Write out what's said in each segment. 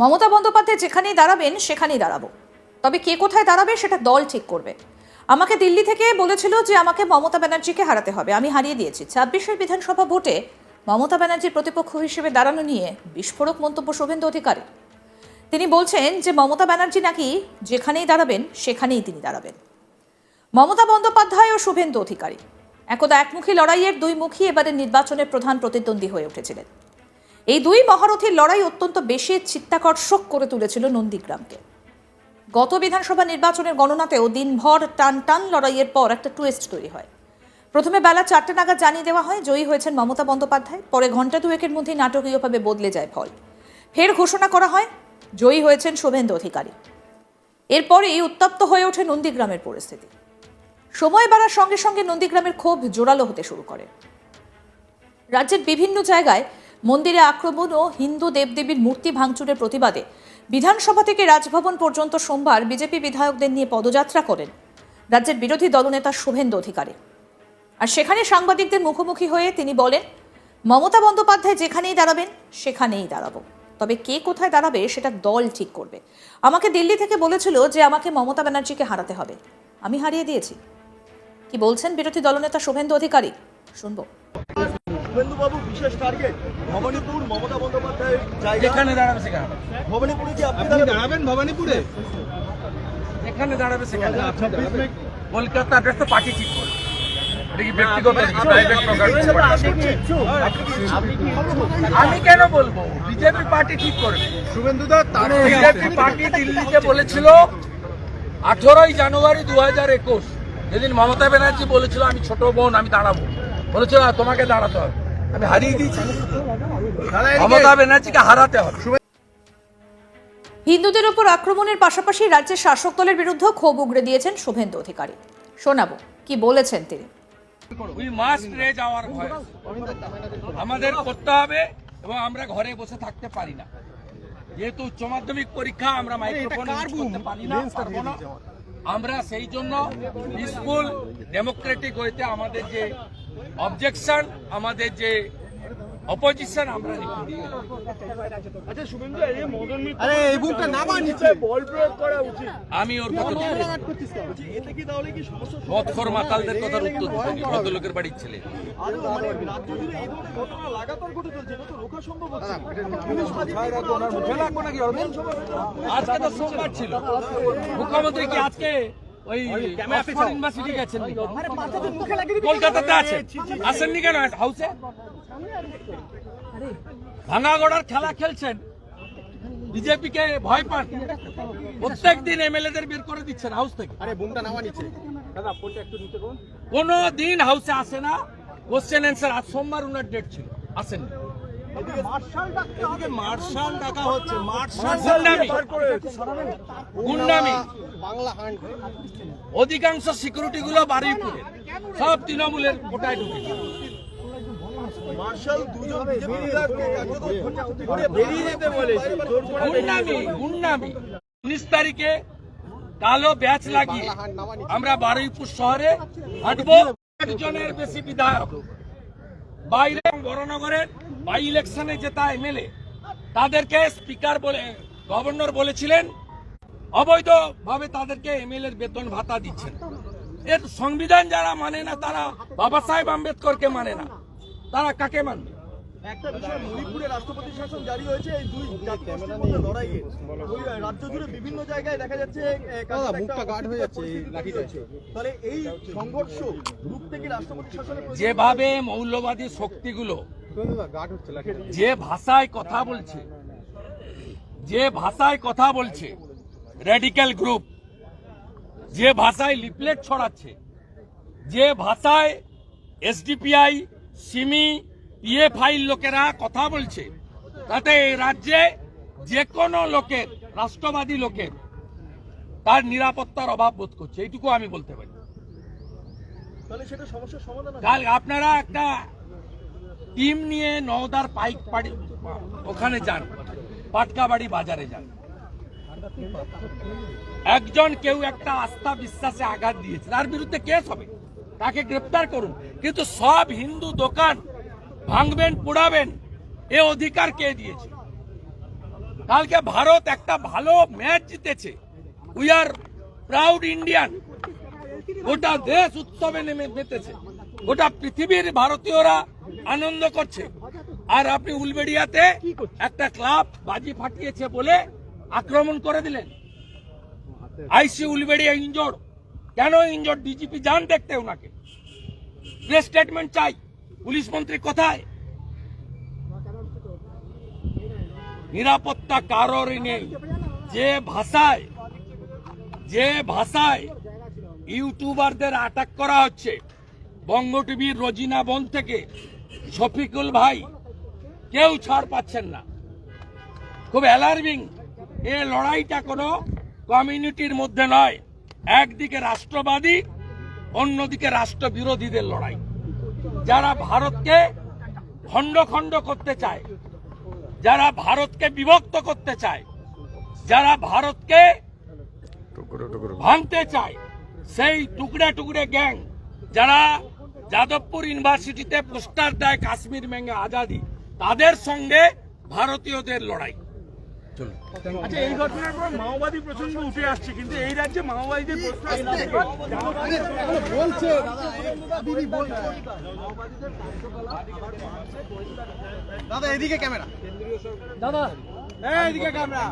মমতা বন্দ্যোপাধ্যায় যেখানেই দাঁড়াবেন, সেখানেই দাঁড়াবো। তবে কে কোথায় দাঁড়াবে সেটা দল ঠিক করবে। আমাকে দিল্লি থেকে বলেছিল যে আমাকে মমতা ব্যানার্জিকে হারাতে হবে। আমি হারিয়ে দিয়েছি। ছাব্বিশের বিধানসভা ভোটে মমতা ব্যানার্জির প্রতিপক্ষ হিসেবে দাঁড়ানো নিয়ে বিস্ফোরক মন্তব্য শুভেন্দু অধিকারী তিনি বলছেন যে মমতা ব্যানার্জি নাকি যেখানেই দাঁড়াবেন, সেখানেই তিনি দাঁড়াবেন। মমতা বন্দ্যোপাধ্যায় ও শুভেন্দু অধিকারী। একদা একমুখী লড়াইয়ের দুই মুখী এবারের নির্বাচনের প্রধান প্রতিদ্বন্দ্বী হয়ে উঠেছিলেন। এই দুই মহারথীর লড়াই অত্যন্ত বেশি চিত্তাকর্ষক করে তুলেছিল নন্দীগ্রামকে। গত বিধানসভা নির্বাচনের গণনাতেও দিনভর টান টান লড়াইয়ের পর একটা টুয়েস্ট তৈরি হয়। প্রথমে বেলা চারটে নাগাদ জানিয়ে দেওয়া হয়, জয়ী হয়েছেন মমতা বন্দ্যোপাধ্যায়। পরে ঘণ্টা দুয়েকের মধ্যেই নাটকীয়ভাবে বদলে যায় ফল ফের ঘোষণা করা হয়, জয়ী হয়েছেন শুভেন্দু অধিকারী। এরপরেই উত্তপ্ত হয়ে ওঠে নন্দীগ্রামের পরিস্থিতি। সময় বাড়ার সঙ্গে সঙ্গে নন্দীগ্রামের ক্ষোভ জোরালো হতে শুরু করে। রাজ্যের বিভিন্ন জায়গায় মন্দিরে আক্রমণ ও হিন্দু দেবদেবীর মূর্তি ভাঙচুরের প্রতিবাদে। বিধানসভা থেকে রাজভবন পর্যন্ত সোমবার বিজেপি বিধায়কদের নিয়ে পদযাত্রা করেন। রাজ্যের বিরোধী দলনেতা শুভেন্দু অধিকারী। আর সেখানে সাংবাদিকদের মুখোমুখি হয়ে তিনি বলেন, মমতা বন্দ্যোপাধ্যায় যেখানেই দাঁড়াবেন, সেখানেই দাঁড়াবো। তবে কে কোথায় দাঁড়াবে সেটা দল ঠিক করবে। আমাকে দিল্লি থেকে বলেছিল যে আমাকে মমতা ব্যানার্জিকে হারাতে হবে। আমি হারিয়ে দিয়েছি। কি বলছেন বিরোধী দলনেতা শুভেন্দু অধিকারী? শুনব। শুভেন্দুবাবু, বিশেষ টার্গেট ভবানীপুর মমতা বন্দ্যোপাধ্যায়ের জায়গা। যেখানে দাঁড়াবে সেখানে। ভবানীপুরে কি আপনি দাঁড়াবেন? ভবানীপুরে? যেখানে দাঁড়াবে সেখানে। কলকাতা অ্যাড্রেস তো পার্টি ঠিক করে? আমি কেন বলব? বিজেপি পার্টি ঠিক করবে। শুভেন্দু দা তার বিজেপি পার্টি দিল্লিতে বলেছিল আঠেরোই জানুয়ারি দু হাজার একুশ যেদিন মমতা ব্যানার্জি বলেছিল আমি ছোট বোন আমি দাঁড়াবো। বলেছিল তোমাকে দাঁড়াতে হবে। আমি হারিয়ে দিয়েছি। মমতা ব্যানার্জিকে হারাতে হবে। হিন্দুদের উপর আক্রমণের পাশাপাশি রাজ্যের শাসক দলের বিরুদ্ধে ক্ষোভ উগড়ে দিয়েছেন শুভেন্দু অধিকারী। শোনাবো কি বলেছেন তিনি? We must raise our voice আমাদের করতে হবে এবং আমরা ঘরে বসে থাকতে পারি না। যেহেতু উচ্চ মাধ্যমিক পরীক্ষা আমরা মাইক্রোফোন করতে পারি না না। আমরা। সেই জন্য পিসফুল ডেমোক্রেটিক ওয়েতে আমাদের যে অবজেকশন আমাদের যে অপোজিশন আমরা আচ্ছা শুভেন্দু এই মদন মিত্র আরে এই বুকটা নামা নিচে। বল উচিত। আমি ওর কথা বলছি, এতে কি তাহলে কি সমস্যা মদখর মাতালদের কথার উত্তর দিচ্ছি ভদ্রলোকের বাড়ির ছেলে। আরও মানে আজকে তো সোমবার ছিল। মুখ্যমন্ত্রী কি আজকে ওই অক্সফোর্ড ইউনিভার্সিটি গেছেন। কলকাতাতে আছে। আসেননি কেন? হাউসে ভাঙাগড়ার খেলা খেলছেন। বিজেপি কে ভয় পান। প্রত্যেক দিন এমএলএদের বের করে দিচ্ছেন হাউস থেকে। আরে বুমটা নামা নিচে কোনো দিন হাউসে আসে না। কোশ্চেন অ্যান্সার আজ সোমবার উনার ডেট ছিল। আসেন মার্শাল ডাকা হচ্ছে মার্শাল গুন্ডামি গুন্ডামি। বাংলা অধিকাংশ সিকিউরিটি গুলো বারুইপুরে সব তৃণমূলের কোটায় গুন্ডামি উনিশ তারিখে কালো ব্যাচ লাগিয়ে আমরা বারুইপুর শহরে হাঁটবো। একজনের বেশি বিধায়ক। বাইরে বড়নগরের বাই ইলেকশনে জেতা এমএলএ তাদেরকে স্পিকার বলে গভর্নর বলেছিলেন, অবৈধভাবে তাদেরকে এমএলএর বেতন ভাতা দিচ্ছেন। এর সংবিধান যারা মানে না, তারা বাবা সাহেব আম্বেদকরকে মানে না। তারা কাকে মানবে? একটা বিষয় মণিপুরে রাষ্ট্রপতি শাসন জারি হয়েছে এই দুই জাতিগোষ্ঠীর লড়াইয়ে। ওই রাজ্য জুড়ে বিভিন্ন জায়গায় দেখা যাচ্ছে মুখটা হয়ে। তাহলে এই সংঘর্ষ রূপ থেকে রাষ্ট্রপতি প্রতি- যেভাবে মৌলবাদী শক্তিগুলো যে ভাষায় কথা বলছে যে ভাষায় কথা বলছে রেডিক্যাল গ্রুপ যে ভাষায় লিফলেট ছড়াচ্ছে যে ভাষায় এসডিপিআই সিমি পিএফআই লোকেরা কথা বলছে। তাতে এই রাজ্যে যে কোনো লোকের রাষ্ট্রবাদী লোকের তার নিরাপত্তার অভাব বোধ করছে। এইটুকু আমি বলতে পারি। কাল আপনারা একটা টিম নিয়ে নওদার পাইক পাড়ি ওখানে যান পাটকাবাড়ি বাজারে যান। একজন কেউ একটা আস্থা বিশ্বাসে আঘাত দিয়েছে। তার বিরুদ্ধে কেস হবে। তাকে গ্রেপ্তার করুন। কিন্তু সব হিন্দু দোকান ভাঙবেন, পোড়াবেন, এ অধিকার কে দিয়েছে? কালকে ভারত একটা ভালো ম্যাচ জিতেছে। উই আর প্রাউড ইন্ডিয়ান গোটা দেশ উৎসবে নেমে মেতেছে গোটা পৃথিবীর ভারতীয়রা আনন্দ করছে। আর আপনি উলবেড়িয়াতে একটা ক্লাব বাজি ফাটিয়েছে বলে আক্রমণ করে দিলেন। আইসি উলবেড়িয়া ইঞ্জোর কেন ইঞ্জোর ডিজিপি যান দেখতে ওনাকে। প্রেস স্টেটমেন্ট চাই। পুলিশ মন্ত্রী কোথায়? নিরাপত্তা কারোরই নেই। যে ভাষায় যে ভাষায় ইউটিউবারদের আটাক করা হচ্ছে, বঙ্গ টিভির রজিনা বন থেকে শফিকুল ভাই, কেউ ছাড় পাচ্ছেন না। খুব অ্যালার্মিং এ লড়াইটা কোনো কমিউনিটির মধ্যে নয়। একদিকে রাষ্ট্রবাদী, অন্যদিকে রাষ্ট্রবিরোধীদের লড়াই। যারা ভারতকে খণ্ড খণ্ড করতে চায়, যারা ভারতকে বিভক্ত করতে চায়, যারা ভারতকে ভাঙতে চায়, সেই টুকরে টুকরে গ্যাং যারা যাদবপুর ইউনিভার্সিটিতে পোস্টার দেয় কাশ্মীর মেঙ্গে আজাদি, তাদের সঙ্গে ভারতীয়দের লড়াই। আচ্ছা এই ঘটনার পর মাওবাদী প্রসঙ্গ উঠে আসছে কিন্তু এই রাজ্যে মাওবাদীদের বলছে। দাদা দিদি বলছে। দাদা এদিকে ক্যামেরা। দাদা এদিকে ক্যামেরা।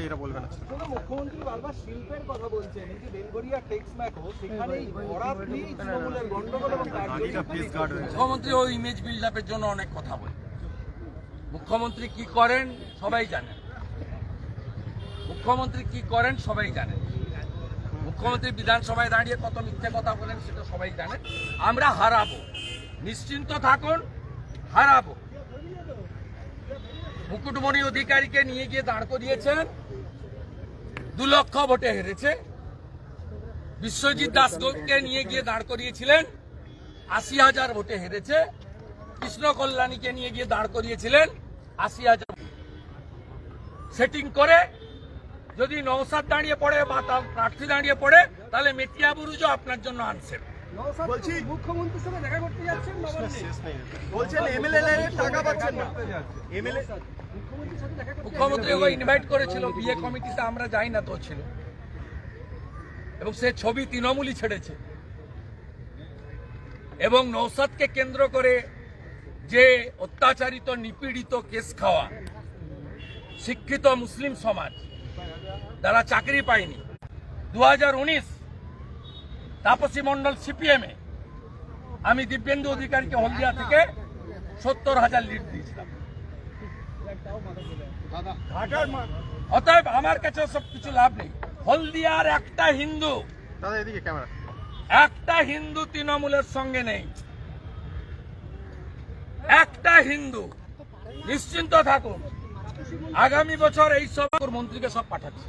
এইটা বলবে না। মুখ্যমন্ত্রী বারবার শিল্পের কথা বলছেন। এই যে বেলগড়িয়া টেক্স ম্যাকো সেখানেই তৃণমূলের গন্ডগোল এবং মুখ্যমন্ত্রী ওই ইমেজ বিল্ড আপের জন্য অনেক কথা বলে। মুখ্যমন্ত্রী কি করেন সবাই জানেন। মুখ্যমন্ত্রী কি করেন সবাই জানেন মুখ্যমন্ত্রী বিধানসভায় দাঁড়িয়ে কত মিথ্যে কথা বলেন সেটা সবাই জানেন আমরা হারাবো। নিশ্চিন্ত থাকুন, হারাবো। মুকুটমণি অধিকারীকে নিয়ে গিয়ে দাঁড় করিয়েছেন। দু লক্ষ ভোটে হেরেছে। বিশ্বজিৎ দাসকে নিয়ে গিয়ে দাঁড় করিয়েছিলেন। আশি হাজার ভোটে হেরেছে। কৃষ্ণ কল্যাণীকে নিয়ে গিয়ে দাঁড় করিয়েছিলেন। আশি হাজার সেটিং করে যদি নৌসাদ দাঁড়িয়ে পড়ে বা তার প্রার্থী দাঁড়িয়ে পড়ে তাহলে মেটিয়া বুরুজও আপনার জন্য আনছেন। বলছি মুখ্যমন্ত্রীর সঙ্গে দেখা করতে যাচ্ছেন বলছেন এমএলএ টাকা পাচ্ছেন না। এমএলএ মুখ্যমন্ত্রী ইনভাইট করেছিল বিয়ে কমিটিতে আমরা যাই না তো ছিল। এবং সে ছবি তৃণমূলই ছেড়েছে। এবং নৌসাদকে কেন্দ্র করে যে অত্যাচারিত নিপীড়িত কেস খাওয়া শিক্ষিত মুসলিম সমাজ যারা চাকরি পায়নি। দু হাজার উনিশ তাপসী মন্ডল সিপিএমে আমি দিব্যেন্দু অধিকারীকে হলদিয়া থেকে সত্তর হাজার লিড দিয়েছিলাম। অতএব আমার কাছে সব কিছু লাভ নেই। হলদিয়ার একটা হিন্দু একটা হিন্দু তৃণমূলের সঙ্গে নেই। একটা হিন্দু। নিশ্চিন্ত থাকুন। আগামী বছর এই সব মন্ত্রীকে সব পাঠাচ্ছে।